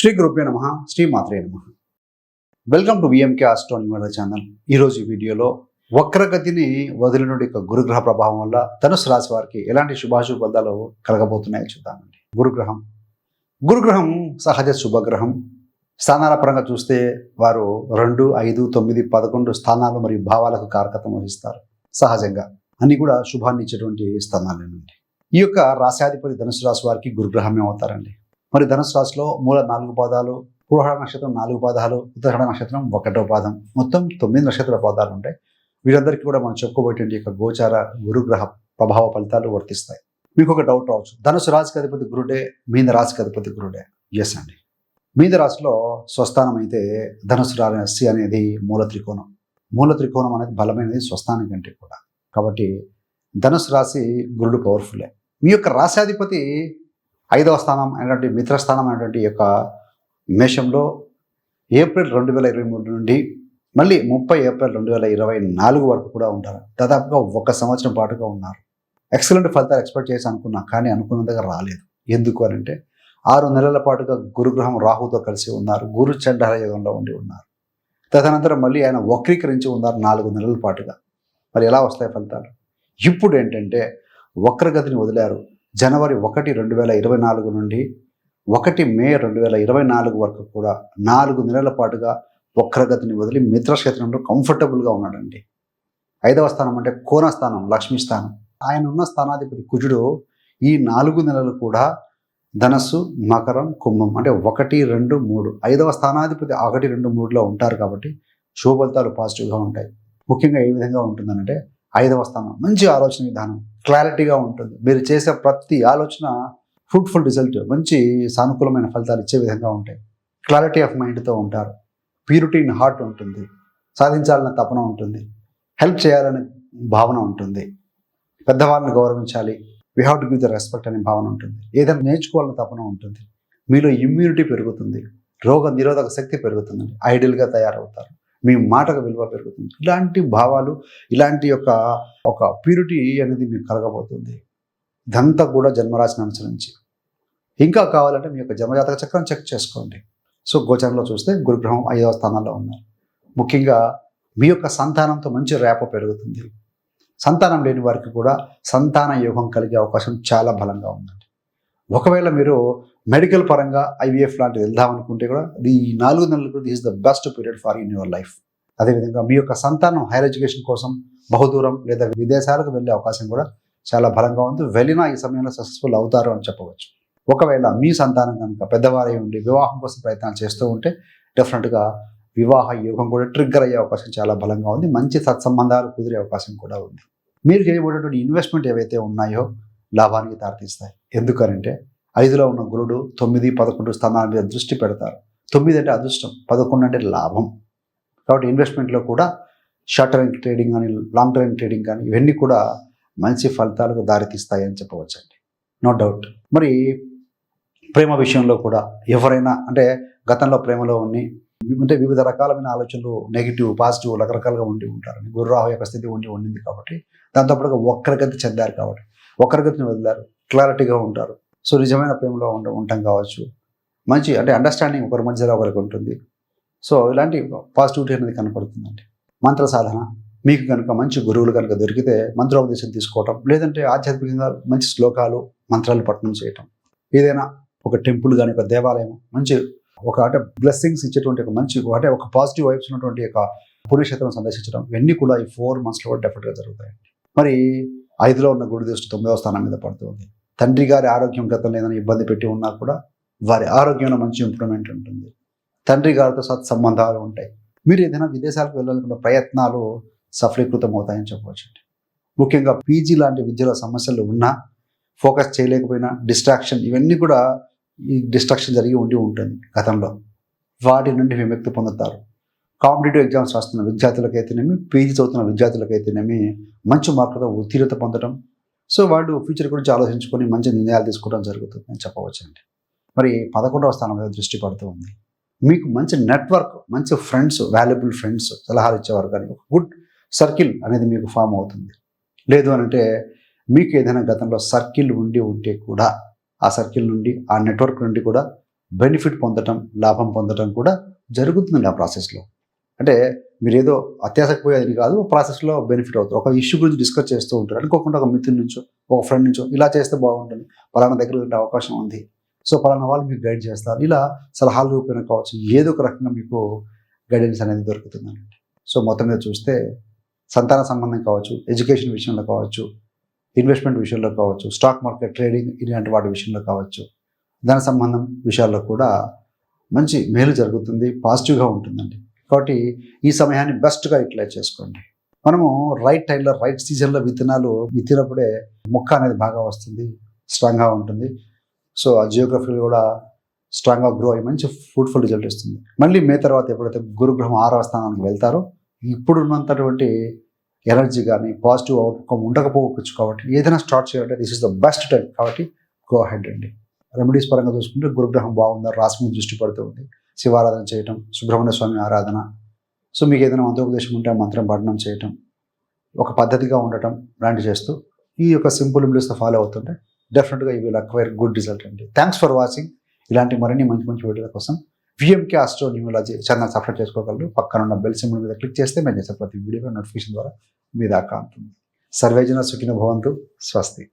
శ్రీ గురుభ్యో నమ శ్రీ మాత్రే నమ. వెల్కమ్ టు విఎంకే ఆస్ట్రోని మన ఛానల్ ఈరోజు ఈ వీడియోలో వక్రగతిని వదిలినటువంటి యొక్క గురుగ్రహ ప్రభావం వల్ల ధనుసు రాశి వారికి ఎలాంటి శుభాశుభ ఫలితాలు కలగబోతున్నాయో చూద్దామండి. గురుగ్రహం. గురుగ్రహం సహజ శుభగ్రహం. స్థానాల పరంగా చూస్తే వారు రెండు ఐదు తొమ్మిది పదకొండు స్థానాలు మరియు భావాలకు కారకత్వం వహిస్తారు. సహజంగా. అన్ని కూడా శుభాన్ని ఇచ్చేటువంటి స్థానాలేనండి. ఈ యొక్క రాశాధిపతి ధనుసు రాశి వారికి గురుగ్రహమే అవుతారండి. మరి ధనుసు రాశిలో మూల నాలుగు పాదాలు పూర్వహ నక్షత్రం నాలుగు పాదాలు ఉత్తరాఖండ నక్షత్రం ఒకటో పాదం. మొత్తం తొమ్మిది నక్షత్ర పాదాలు ఉంటాయి. వీరందరికీ కూడా మనం చెప్పుకోబోయేటువంటి యొక్క గోచార గురుగ్రహ ప్రభావ ఫలితాలు వర్తిస్తాయి. మీకు ఒక డౌట్ రావచ్చు. ధనుసు రాశికి అధిపతి గురుడే మీన రాశికి అధిపతి గురుడే? ఎస్ అండి. మీన రాశిలో స్వస్థానం అయితే ధనుసు రాశి అనేది మూల త్రికోణం. మూల త్రికోణం అనేది బలమైనది స్వస్థానం కంటే కూడా. కాబట్టి ధనుసు రాశి గురుడు పవర్ఫుల్లే మీ యొక్క రాశాధిపతి ఐదవ స్థానం అయినటువంటి మిత్రస్థానం అయినటువంటి యొక్క మేషంలో ఏప్రిల్ రెండు వేల ఇరవై మూడు నుండి మళ్ళీ ముప్పై ఏప్రిల్ రెండు వేల ఇరవై నాలుగు వరకు కూడా ఉంటారు. దాదాపుగా ఒక సంవత్సరం పాటుగా ఉన్నారు. ఎక్సలెంట్ ఫలితాలు ఎక్స్పెక్ట్ చేసి అనుకున్నా కానీ అనుకున్నంతగా రాలేదు. ఎందుకు అని అంటే ఆరు నెలల పాటుగా గురుగ్రహం రాహుతో కలిసి ఉన్నారు. గురు చండాల యుగంలో ఉండి ఉన్నారు. తదనంతరం మళ్ళీ ఆయన వక్రీకరించి ఉన్నారు నాలుగు నెలల పాటుగా. మరి ఎలా వస్తాయి ఫలితాలు? ఇప్పుడు ఏంటంటే వక్రగతిని వదిలారు. జనవరి ఒకటి రెండు వేల ఇరవై నాలుగు నుండి ఒకటి మే రెండు వేల ఇరవై నాలుగు వరకు కూడా నాలుగు నెలల పాటుగా వక్రగతిని వదిలి మిత్రక్షేత్రంలో కంఫర్టబుల్గా ఉన్నాడండి. ఐదవ స్థానం అంటే కోన స్థానం లక్ష్మీ స్థానం. ఆయన ఉన్న స్థానాధిపతి కుజుడు ఈ నాలుగు నెలలు కూడా ధనస్సు మకరం కుంభం అంటే ఒకటి రెండు మూడు ఐదవ స్థానాధిపతి ఒకటి రెండు మూడులో ఉంటారు కాబట్టి శుభ ఫలితాలు పాజిటివ్గా ఉంటాయి. ముఖ్యంగా ఏ విధంగా ఉంటుందనంటే ఐదవ స్థానం. మంచి ఆలోచన విధానం. క్లారిటీగా ఉంటుంది. మీరు చేసే ప్రతి ఆలోచన ఫ్రూట్ఫుల్ రిజల్ట్ మంచి సానుకూలమైన ఫలితాలు ఇచ్చే విధంగా ఉంటాయి. క్లారిటీ ఆఫ్ మైండ్తో ఉంటారు. ప్యూరిటీ ఇన్ హార్ట్ ఉంటుంది. సాధించాలన్న తపన ఉంటుంది. హెల్ప్ చేయాలనే భావన ఉంటుంది. పెద్దవాళ్ళని గౌరవించాలి. We have to give the respect అనే భావన ఉంటుంది. ఏదైనా నేర్చుకోవాలన్న తపన ఉంటుంది. మీలో ఇమ్యూనిటీ పెరుగుతుంది. రోగ నిరోధక శక్తి పెరుగుతుంది. ఐడియల్గా తయారవుతారు. మీ మాటకు విలువ పెరుగుతుంది. ఇలాంటి భావాలు ఇలాంటి యొక్క ఒక ప్యూరిటీ అనేది మీకు కలగబోతుంది. ఇదంతా కూడా జన్మరాశిని అనుసరించి. ఇంకా కావాలంటే మీ యొక్క జన్మజాతక చక్రం చెక్ చేసుకోండి. సో గోచరంలో చూస్తే గురుగ్రహం ఐదవ స్థానంలో ఉన్నారు. ముఖ్యంగా మీ యొక్క సంతానంతో మంచి రేప పెరుగుతుంది. సంతానం లేని వారికి కూడా సంతాన యోగం కలిగే అవకాశం చాలా బలంగా ఉందండి. ఒకవేళ మీరు మెడికల్ పరంగా ఐవీఎఫ్ లాంటిది వెళ్దాం అనుకుంటే కూడా ఈ నాలుగు నెలలు కూడా this the best period for in your life అదేవిధంగా మీ యొక్క సంతానం హైయర్ ఎడ్యుకేషన్ కోసం బహుదూరం లేదా విదేశాలకు వెళ్ళే అవకాశం కూడా చాలా బలంగా ఉంది. వెళ్ళినా ఈ సమయంలో సక్సెస్ఫుల్ అవుతారు అని చెప్పవచ్చు. ఒకవేళ మీ సంతానం కనుక పెద్దవారై ఉండి వివాహం కోసం ప్రయత్నాలు చేస్తూ ఉంటే డెఫినెట్గా వివాహ యోగం కూడా ట్రిగ్గర్ అయ్యే అవకాశం చాలా బలంగా ఉంది. మంచి సత్సంబంధాలు కుదిరే అవకాశం కూడా ఉంది. మీరు చేయబడేటువంటి ఇన్వెస్ట్మెంట్ ఏవైతే ఉన్నాయో లాభానికి దారితీస్తాయి. ఎందుకనంటే ఐదులో ఉన్న గురుడు తొమ్మిది పదకొండు స్థానాల మీద దృష్టి పెడతారు. తొమ్మిది అంటే అదృష్టం పదకొండు అంటే లాభం. కాబట్టి ఇన్వెస్ట్మెంట్లో కూడా షార్ట్ టర్మ్ ట్రేడింగ్ కానీ లాంగ్ టర్మ్ ట్రేడింగ్ కానీ ఇవన్నీ కూడా మంచి ఫలితాలకు దారితీస్తాయి అని చెప్పవచ్చండి. నో డౌట్ మరి ప్రేమ విషయంలో కూడా ఎవరైనా అంటే గతంలో ప్రేమలో ఉండి అంటే వివిధ రకాలమైన ఆలోచనలు నెగిటివ్ పాజిటివ్ రకరకాలుగా ఉండి ఉంటారని గురురాహు యొక్క స్థితి ఉండి ఉండింది కాబట్టి దాంతోపాటుగా ఒక్కరిగతి చెందారు కాబట్టి ఒక్కరిగతిని వదిలారు. క్లారిటీగా ఉంటారు. సో నిజమైన ప్రేమలో ఉండ ఉంటాం కావచ్చు. మంచి అంటే అండర్స్టాండింగ్ ఒకరి మధ్యలో ఒకరికి ఉంటుంది. సో ఇలాంటి పాజిటివిటీ అనేది కనపడుతుందండి. మంత్ర సాధన మీకు కనుక మంచి గురువులు కనుక దొరికితే మంత్రోపదేశం తీసుకోవటం లేదంటే ఆధ్యాత్మికంగా మంచి శ్లోకాలు మంత్రాలు పఠనం చేయటం. ఏదైనా ఒక టెంపుల్ కానీ ఒక దేవాలయం మంచి ఒక అంటే బ్లెస్సింగ్స్ ఇచ్చేటువంటి ఒక మంచి అంటే ఒక పాజిటివ్ వైబ్స్ ఉన్నటువంటి ఒక పురుషేత్రం సందర్శించడం ఇవన్నీ కూడా ఈ ఫోర్ మంత్స్లో కూడా డెఫినెట్గా జరుగుతాయండి. మరి ఐదులో ఉన్న గుడి దృష్టి తొమ్మిదవ స్థానం మీద పడుతుంది. తండ్రి గారి ఆరోగ్యం గతంలో ఏదైనా ఇబ్బంది పెట్టి ఉన్నా కూడా వారి ఆరోగ్యంలో మంచి ఇంప్రూవ్మెంట్ ఉంటుంది. తండ్రి గారితో సత్సంబంధాలు ఉంటాయి. మీరు ఏదైనా విదేశాలకు వెళ్ళాలనుకున్న ప్రయత్నాలు సఫలీకృతం అవుతాయని చెప్పవచ్చండి. ముఖ్యంగా పీజీ లాంటి విద్యలో సమస్యలు ఉన్నా ఫోకస్ చేయలేకపోయినా డిస్ట్రాక్షన్ ఇవన్నీ కూడా ఈ డిస్ట్రాక్షన్ జరిగి ఉండి ఉంటుంది గతంలో. వాటి నుండి విముక్తి పొందుతారు. కాంపిటేటివ్ ఎగ్జామ్స్ రాస్తున్న విద్యార్థులకైతేనేమి పీజీ చదువుతున్న విద్యార్థులకైతేనేమి మంచి మార్కులతో ఉత్తీర్ణత పొందడం సో వాళ్ళు ఫ్యూచర్ గురించి ఆలోచించుకొని మంచి నిర్ణయాలు తీసుకోవడం జరుగుతుంది అని చెప్పవచ్చండి. మరి పదకొండవ స్థానం మీద దృష్టి పడుతూ ఉంది. మీకు మంచి నెట్వర్క్ మంచి ఫ్రెండ్స్ వాల్యుబుల్ ఫ్రెండ్స్ సలహాలు ఇచ్చేవారు కానీ ఒక గుడ్ సర్కిల్ అనేది మీకు ఫామ్ అవుతుంది. లేదు అని అంటే మీకు ఏదైనా గతంలో సర్కిల్ ఉండి ఉంటే కూడా ఆ సర్కిల్ నుండి ఆ నెట్వర్క్ నుండి కూడా బెనిఫిట్ పొందటం లాభం పొందటం కూడా జరుగుతుంది ఆ ప్రాసెస్లో అంటే మీరు ఏదో అత్యాసకపోయేది కాదు ప్రాసెస్లో బెనిఫిట్ అవుతుంది. ఒక ఇష్యూ గురించి డిస్కస్ చేస్తూ ఉంటారు. అనుకోకుండా ఒక మిత్రుడి నుంచో ఒక ఫ్రెండ్ నుంచో ఇలా చేస్తే బాగుంటుంది. పలానా దగ్గర ఉండే అవకాశం ఉంది. సో పలానా వాళ్ళు మీకు గైడ్ చేస్తారు. ఇలా సలహాల రూపేణ కావచ్చు. ఏదో ఒక రకంగా మీకు గైడెన్స్ అనేది దొరుకుతుందండి. సో మొత్తం మీద చూస్తే సంతాన సంబంధం కావచ్చు ఎడ్యుకేషన్ విషయంలో కావచ్చు ఇన్వెస్ట్మెంట్ విషయంలో కావచ్చు స్టాక్ మార్కెట్ ట్రేడింగ్ ఇలాంటి వాటి విషయంలో కావచ్చు ధన సంబంధం విషయాల్లో కూడా మంచి మేలు జరుగుతుంది పాజిటివ్గా ఉంటుందండి. కాబట్టి ఈ సమయాన్ని బెస్ట్గా యూటిలైజ్ చేసుకోండి. మనము రైట్ టైంలో రైట్ సీజన్లో విత్తనాలు విత్తినప్పుడే మొక్క అనేది బాగా వస్తుంది స్ట్రాంగ్గా ఉంటుంది. సో ఆ జియోగ్రఫీలో కూడా స్ట్రాంగ్గా గ్రో అయ్యి మంచి ఫ్రూట్ఫుల్ రిజల్ట్ ఇస్తుంది. మళ్ళీ మే తర్వాత ఎప్పుడైతే గురుగ్రహం ఆరవ స్థానానికి వెళ్తారో ఇప్పుడున్నంతటువంటి ఎనర్జీ కానీ పాజిటివ్ అవుట్కమ్ ఉండకపోవచ్చు కాబట్టి ఏదైనా స్టార్ట్ చేయాలంటే this is the best time కాబట్టి గో హెడ్ అండి. రెమెడీస్ పరంగా చూసుకుంటే గురుగ్రహం బాగుందా రాశి మీద దృష్టి పడుతూ ఉంది. శివారాధన చేయటం సుబ్రహ్మణ్య స్వామి ఆరాధన. సో మీకు ఏదైనా మంత్రోపదేశం ఉంటే ఆ మంత్రం పఠనం చేయటం ఒక పద్ధతిగా ఉండటం లాంటి చేస్తూ ఈ యొక్క సింపుల్ ఇంప్లీస్తో ఫాలో అవుతుంటే డెఫినెట్గా you will acquire good result అండి. Thanks for watching. ఇలాంటి మరిన్ని మంచి మంచి వీడియోల కోసం VMK astro numerology channel subscribe చేసుకోగలరు. పక్కన ఉన్న బెల్ సింబల్ మీద క్లిక్ చేస్తే మేము చేసే ప్రతి వీడియో నోటిఫికేషన్ ద్వారా మీ దాకా ఉంటుంది సర్వేజన సుఖిన భవంతు. స్వస్తి.